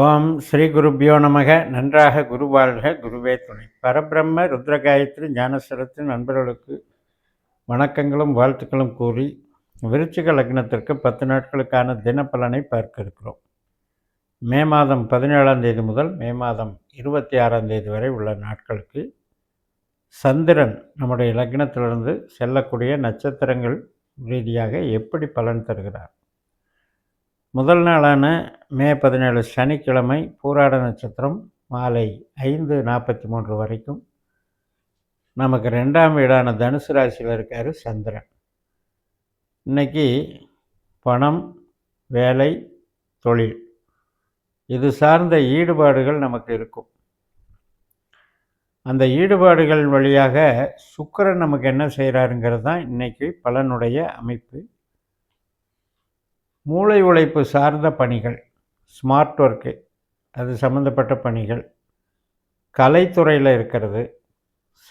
ஓம் ஸ்ரீ குருப்பியோ நமக. நன்றாக குரு வாழ்க. குருவே துணை. பரபிரம்ம ருத்ரகாயத்ரி ஞானசரத்து நண்பர்களுக்கு வணக்கங்களும் வாழ்த்துக்களும் கூறி விருச்சிக லக்னத்திற்கு பத்து நாட்களுக்கான தினப்பலனை பார்க்க இருக்கிறோம். மே மாதம் பதினேழாம் தேதி முதல் மே மாதம் இருபத்தி ஆறாம் தேதி வரை உள்ள நாட்களுக்கு சந்திரன் நம்முடைய லக்னத்திலிருந்து செல்லக்கூடிய நட்சத்திரங்கள் ரீதியாக எப்படி பலன் தருகிறார்? முதல் நாளான மே பதினேழு சனிக்கிழமை பூராட நட்சத்திரம் மாலை ஐந்து நாற்பத்தி மூன்று வரைக்கும். நமக்கு ரெண்டாம் வீடான தனுசு ராசியில் இருக்கார் சந்திரன். இன்னைக்கு பணம் வேலை தொழில். இது சார்ந்த ஈடுபாடுகள் நமக்கு இருக்கும். அந்த ஈடுபாடுகள் வழியாக சுக்கரன் நமக்கு என்ன செய்கிறாருங்கிறது தான் இன்றைக்கி பலனுடைய அமைப்பு. மூளை உழைப்பு சார்ந்த பணிகள் ஸ்மார்ட் ஒர்க்கு அது சம்மந்தப்பட்ட பணிகள் கலைத்துறையில் இருக்கிறது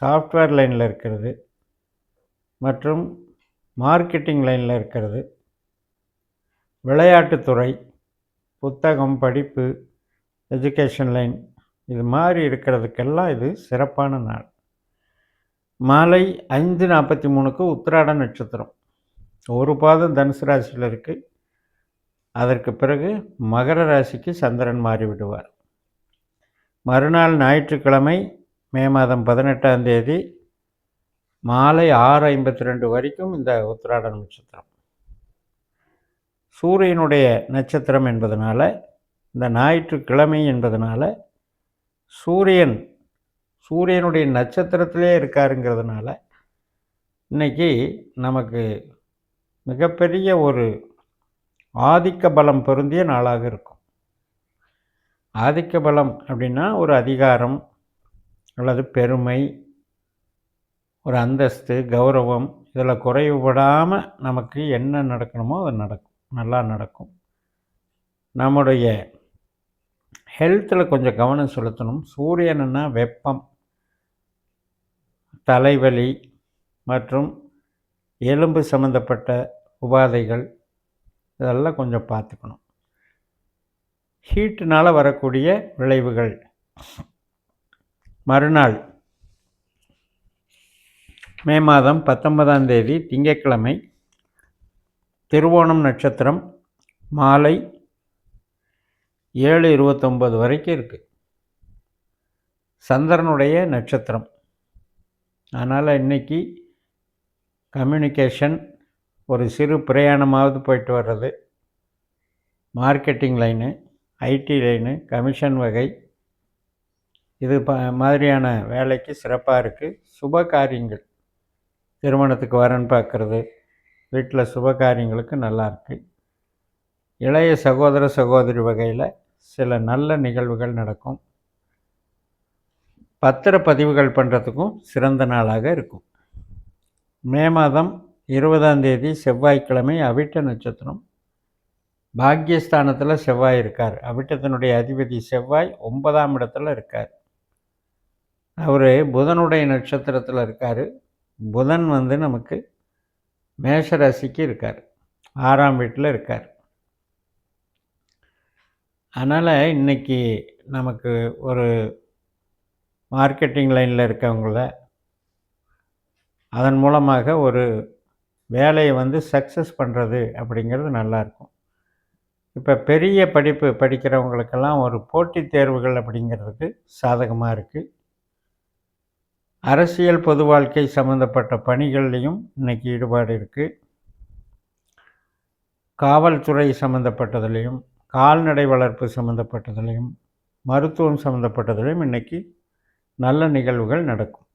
சாஃப்ட்வேர் லைனில் இருக்கிறது மற்றும் மார்க்கெட்டிங் லைனில் இருக்கிறது விளையாட்டுத்துறை புத்தகம் படிப்பு எஜுகேஷன் லைன் இது மாதிரி இருக்கிறதுக்கெல்லாம் இது சிறப்பான நாள். மாலை ஐந்து நாற்பத்தி மூணுக்கு உத்திராட நட்சத்திரம். ஒரு பாதம் தனுசு ராசியில் இருக்குது அதற்கு பிறகு மகர ராசிக்கு சந்திரன் மாறிவிடுவார். மறுநாள் ஞாயிற்றுக்கிழமை மே மாதம் பதினெட்டாம் தேதி மாலை ஆறு ஐம்பத்தி ரெண்டு வரைக்கும் இந்த உத்திராட நட்சத்திரம். சூரியனுடைய நட்சத்திரம் என்பதனால் இந்த ஞாயிற்றுக்கிழமை என்பதனால் சூரியன் சூரியனுடைய நட்சத்திரத்திலே இருக்காருங்கிறதுனால இன்றைக்கி நமக்கு மிகப்பெரிய ஒரு ஆதிக்க பலம் பொருந்திய நாளாக இருக்கும். ஆதிக்க பலம் அப்படின்னா ஒரு அதிகாரம் அல்லது பெருமை ஒரு அந்தஸ்து கௌரவம் இதில் குறைவுபடாமல் நமக்கு என்ன நடக்கணுமோ அது நடக்கும். நல்லா நடக்கும். நம்முடைய ஹெல்த்தில் கொஞ்சம் கவனம் செலுத்தணும். சூரியனுன்னா வெப்பம் தலைவலி மற்றும் எலும்பு சம்மந்தப்பட்ட உபாதைகள் இதெல்லாம் கொஞ்சம் பார்த்துக்கணும். ஹீட்டுனால் வரக்கூடிய விளைவுகள். மறுநாள். மே மாதம் பத்தொன்பதாம் தேதி திங்கட்கிழமை. திருவோணம் நட்சத்திரம் மாலை ஏழு இருபத்தொம்பது வரைக்கும் இருக்குது சந்திரனுடைய நட்சத்திரம். அதனால் இன்றைக்கி கம்யூனிகேஷன் ஒரு சிறு பிரயாணமாவது போயிட்டு வர்றது. Marketing line IT line commission வகை. இது ப மாதிரியான வேலைக்கு சிறப்பாக இருக்குது சுப காரியங்கள் திருமணத்துக்கு வரன் பார்க்குறது வீட்டில் சுப காரியங்களுக்கு நல்லா இருக்குது இளைய சகோதர சகோதரி வகையில் சில நல்ல நிகழ்வுகள் நடக்கும். பத்திர பதிவுகள் பண்ணுறதுக்கும் சிறந்த நாளாக இருக்கும். மே மாதம் இருபதாம் தேதி செவ்வாய்க்கிழமை அவிட்ட நட்சத்திரம். பாக்யஸ்தானத்தில் செவ்வாய் இருக்கார். அவிட்டத்தினுடைய அதிபதி செவ்வாய் ஒன்பதாம் இடத்துல இருக்கார். அவர் புதனுடைய நட்சத்திரத்தில் இருக்கார். புதன் வந்து நமக்கு மேஷராசிக்கு இருக்கார். ஆறாம் வீட்டில் இருக்கார். அதனால் இன்றைக்கி நமக்கு ஒரு மார்க்கெட்டிங் லைனில் இருக்கவங்கள அதன் மூலமாக ஒரு வேலையை வந்து சக்ஸஸ் பண்ணுறது அப்படிங்கிறது நல்லாயிருக்கும். இப்போ பெரிய படிப்பு படிக்கிறவங்களுக்கெல்லாம் ஒரு போட்டித் தேர்வுகள் அப்படிங்கிறதுக்கு சாதகமாக இருக்குது அரசியல் பொது வாழ்க்கை சம்மந்தப்பட்ட பணிகள்லேயும் இன்றைக்கி ஈடுபாடு இருக்குது காவல்துறை சம்மந்தப்பட்டதுலேயும் கால்நடை வளர்ப்பு சம்மந்தப்பட்டதுலேயும் மருத்துவம் சம்மந்தப்பட்டதுலேயும் இன்றைக்கி நல்ல நிகழ்வுகள் நடக்கும்.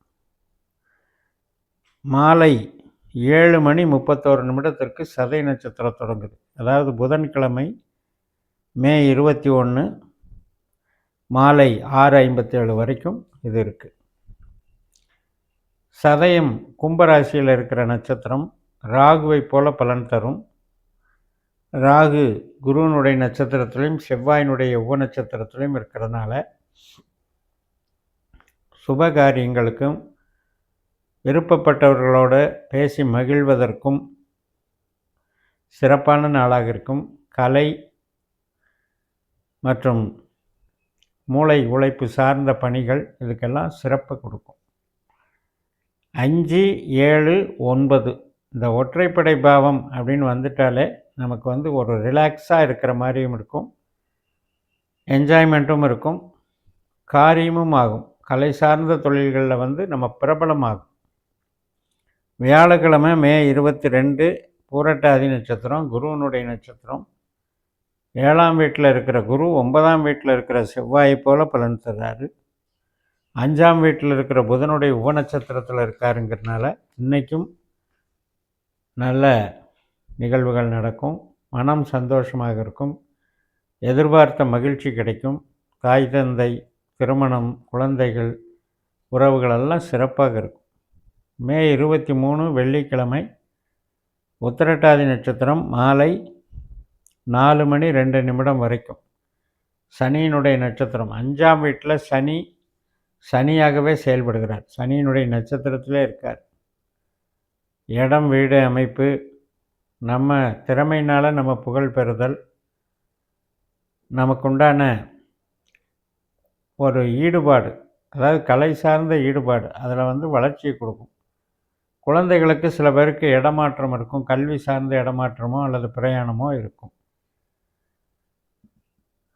மாலை ஏழு மணி முப்பத்தோரு நிமிடத்திற்கு சதை நட்சத்திரம் தொடங்குது. அதாவது புதன்கிழமை மே இருபத்தி ஒன்று மாலை ஆறு ஐம்பத்தேழு வரைக்கும் இது இருக்குது சதயம் கும்பராசியில் இருக்கிற நட்சத்திரம் ராகுவை போல பலன் தரும். ராகு குருவனுடைய நட்சத்திரத்திலையும் செவ்வாயினுடைய உப நட்சத்திரத்திலையும் இருக்கிறதுனால சுப காரியங்களுக்கும் விருப்பப்பட்டவர்களோடு பேசி மகிழ்வதற்கும் சிறப்பான நாளாக இருக்கும் கலை மற்றும் மூளை உழைப்பு சார்ந்த பணிகள் இதுக்கெல்லாம் சிறப்பு கொடுக்கும். அஞ்சு ஏழு ஒன்பது. இந்த ஒற்றைப்படை பாவம் அப்படின்னு வந்துட்டாலே நமக்கு வந்து ஒரு ரிலாக்ஸாக இருக்கிற மாதிரியும் இருக்கும். என்ஜாய்மெண்ட்டும் இருக்கும். காரியமும் ஆகும். கலை சார்ந்த தொழில்களில் வந்து நம்ம பிரபலமாகும். வியாழக்கிழமை மே இருபத்தி ரெண்டு பூரட்டாதி நட்சத்திரம் குருவனுடைய நட்சத்திரம். ஏழாம் வீட்டில் இருக்கிற குரு ஒன்பதாம் வீட்டில் இருக்கிற செவ்வாய் போல் பலன் தர்றாரு அஞ்சாம் வீட்டில் இருக்கிற புதனுடைய உபநட்சத்திரத்தில் இருக்காருங்கிறதுனால இன்றைக்கும் நல்ல நிகழ்வுகள் நடக்கும். மனம் சந்தோஷமாக இருக்கும். எதிர்பார்த்த மகிழ்ச்சி கிடைக்கும். தாய் தந்தை திருமணம் குழந்தைகள் உறவுகளெல்லாம் சிறப்பாக இருக்கும். மே இருபத்தி மூணு வெள்ளிக்கிழமை உத்திரட்டாதி நட்சத்திரம் மாலை நாலு மணி ரெண்டு நிமிடம் வரைக்கும். சனியினுடைய நட்சத்திரம் அஞ்சாம் வீட்டில் சனி சனியாகவே செயல்படுகிறார். சனியினுடைய நட்சத்திரத்திலே இருக்கார். இடம் வீடு அமைப்பு நம்ம திறமையினால் நம்ம புகழ் பெறுதல் நமக்குண்டான ஒரு ஈடுபாடு அதாவது கலை சார்ந்த ஈடுபாடு அதில் வந்து வளர்ச்சியை கொடுக்கும். குழந்தைகளுக்கு சில பேருக்கு இடமாற்றம் இருக்கும். கல்வி சார்ந்த இடமாற்றமோ அல்லது பிரயாணமோ இருக்கும்.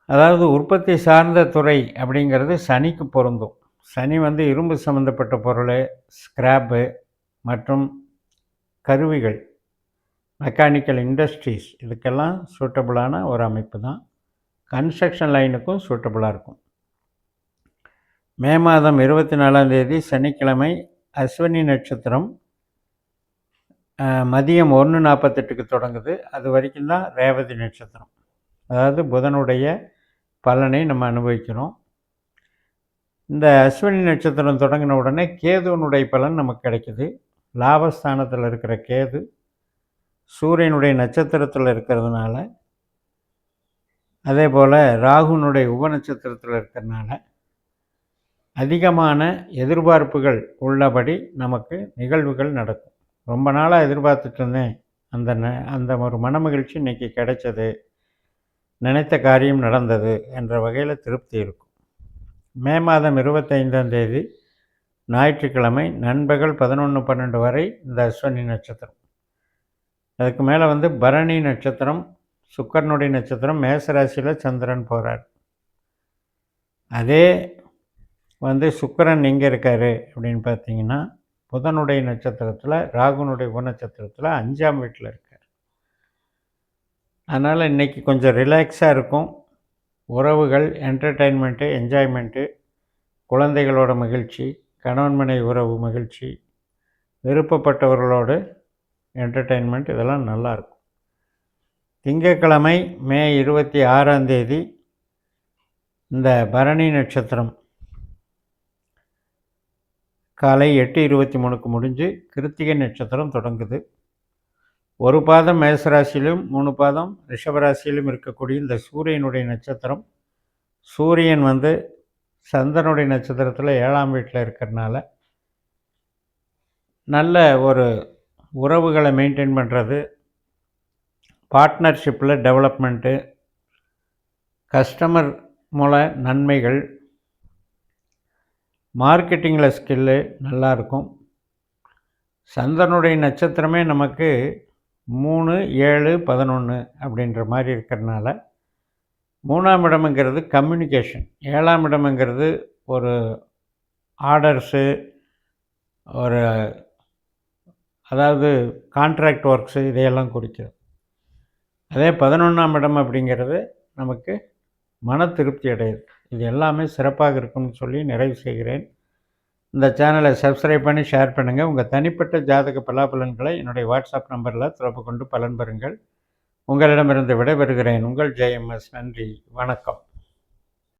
அதாவது உற்பத்தி சார்ந்த துறை அப்படிங்கிறது சனிக்கு பொருந்தும். சனி வந்து இரும்பு சம்மந்தப்பட்ட பொருள் ஸ்கிராப்பு மற்றும் கருவிகள் மெக்கானிக்கல் இண்டஸ்ட்ரீஸ். இதுக்கெல்லாம் சூட்டபுளான ஒரு அமைப்பு தான். கன்ஸ்ட்ரக்ஷன் லைனுக்கும் சூட்டபுளாக இருக்கும். மே மாதம் இருபத்தி நாலாம் தேதி சனிக்கிழமை அஸ்வினி நட்சத்திரம் மதியம் ஒன்று நாற்பத்தெட்டுக்கு தொடங்குது. அது வரைக்கும் தான் ரேவதி நட்சத்திரம். அதாவது புதனுடைய பலனை நம்ம அனுபவிக்கிறோம். இந்த அஸ்வினி நட்சத்திரம் தொடங்கின உடனே கேதுவனுடைய பலன் நமக்கு கிடைக்குது. லாபஸ்தானத்தில் இருக்கிற கேது சூரியனுடைய நட்சத்திரத்தில் இருக்கிறதுனால அதே போல் ராகுனுடைய உப நட்சத்திரத்தில் இருக்கிறதுனால அதிகமான எதிர்பார்ப்புகள் உள்ளபடி நமக்கு நிகழ்வுகள் நடக்கும். ரொம்ப நாளாக எதிர்பார்த்துட்டு இருந்தேன். அந்த ந அந்த ஒரு மனமகிழ்ச்சி இன்றைக்கி கிடைச்சது. நினைத்த காரியம் நடந்தது என்ற வகையில் திருப்தி இருக்கும். மே மாதம் இருபத்தைந்தாம் தேதி ஞாயிற்றுக்கிழமை நண்பகல் பதினொன்று பன்னெண்டு வரை இந்த அஸ்வினி நட்சத்திரம். அதுக்கு மேலே வந்து பரணி நட்சத்திரம் சுக்கரனுடைய நட்சத்திரம் மேசராசியில் சந்திரன் போகிறார் அதே வந்து சுக்கரன் எங்கே இருக்கார் அப்படின்னு பார்த்தீங்கன்னா புதனுடைய நட்சத்திரத்தில் ராகுனுடைய உபநட்சத்திரத்தில் அஞ்சாம் வீட்டில் இருக்கார். அதனால் இன்றைக்கி கொஞ்சம் ரிலாக்ஸாக இருக்கும். உறவுகள் என்டர்டெயின்மெண்ட்டு என்ஜாய்மெண்ட்டு குழந்தைகளோட மகிழ்ச்சி கணவன் மனை உறவு மகிழ்ச்சி விருப்பப்பட்டவர்களோடு என்டர்டெயின்மெண்ட் இதெல்லாம் நல்லாயிருக்கும் திங்கக்கிழமை மே இருபத்தி ஆறாம் தேதி இந்த பரணி நட்சத்திரம் காலை எட்டு இருபத்தி மூணுக்கு முடிஞ்சு கிருத்திகை நட்சத்திரம் தொடங்குது. ஒரு பாதம் மேசராசியிலும் மூணு பாதம் ரிஷபராசியிலும் இருக்கக்கூடிய இந்த சூரியனுடைய நட்சத்திரம் சூரியன் வந்து சந்திரனுடைய நட்சத்திரத்தில் ஏழாம் வீட்டில் இருக்கிறனால நல்ல ஒரு உறவுகளை மெயின்டைன் பண்ணுறது பார்ட்னர்ஷிப்பில் டெவலப்மெண்ட்டு கஸ்டமர் மூல நன்மைகள் மார்க்கெட்டிங்கில் ஸ்கில்லு நல்லாயிருக்கும். சந்தனுடைய நட்சத்திரமே நமக்கு மூணு ஏழு பதினொன்று அப்படின்ற மாதிரி இருக்கிறனால மூணாம் இடமுங்கிறது கம்யூனிகேஷன் ஏழாம் இடமுங்கிறது ஒரு ஆர்டர்ஸு ஒரு அதாவது கான்ட்ராக்ட் ஒர்க்ஸு இதையெல்லாம் குறிக்கிறது. அதே பதினொன்றாம் இடம் அப்படிங்கிறது நமக்கு மன திருப்தி அடையுது. இது எல்லாமே சிறப்பாக இருக்கும்னு சொல்லி நிறைவு செய்கிறேன். இந்த சேனலை சப்ஸ்கிரைப் பண்ணி ஷேர் பண்ணுங்கள் உங்கள் தனிப்பட்ட ஜாதக பலாபலன்களை என்னுடைய வாட்ஸ்அப் நம்பரில் தொடர்பு கொண்டு பலன் பெறுங்கள். உங்களிடமிருந்து விடைபெறுகிறேன். உங்கள் ஜெயம்எஸ் நன்றி. வணக்கம்.